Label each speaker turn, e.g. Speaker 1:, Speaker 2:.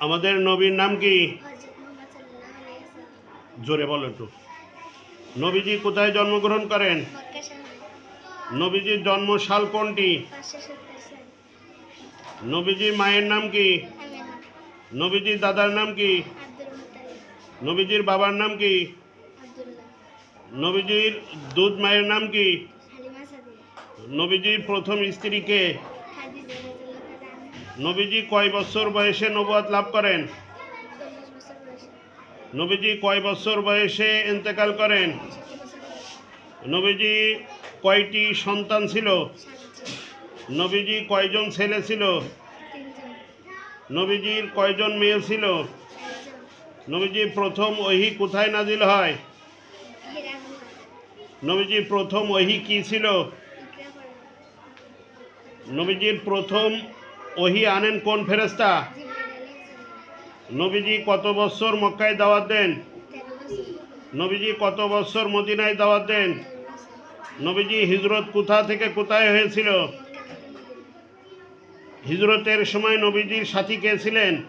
Speaker 1: আমাদের নবীর নাম কি? জোরে বলো একটু। নবীজি কোথায় জন্মগ্রহণ করেন? নবীজির জন্ম সাল কোনটি?
Speaker 2: 570 সাল।
Speaker 1: নবীজির মায়ের নাম কি? নবীজির দাদার নাম কি? নবীজির বাবার নাম কি? নবীজির দুধ মায়ের নাম কি? নবীজির প্রথম
Speaker 2: তাআলা আনহা
Speaker 1: নবীজি কয় বছর বয়সে নবুয়াত লাভ করেন?
Speaker 2: 40 বছর বয়সে।
Speaker 1: নবীজি কয় বছর বয়সে ইন্তেকাল করেন?
Speaker 2: 60
Speaker 1: নবীজি কয়টি সন্তান ছিল? নবীজি কয়জন ছেলে ছিল? নবীজির কয়জন মেয়ে ছিল? নবীজি প্রথম ওহি কোথায় নাজিল হয়? নবীজি প্রথম ওহি কি ছিল? নবীজির প্রথম ওহি আনেন কোন ফেরেস্তা নবীজি কত বছর মক্কায় দাওয়াত দেন? নবীজি কত বছর মদিনায় দাওয়াত দেন? নবীজি হিজরত কোথা থেকে কোথায় হয়েছিল? হিজরতের সময় নবীজির সাথী কে ছিলেন?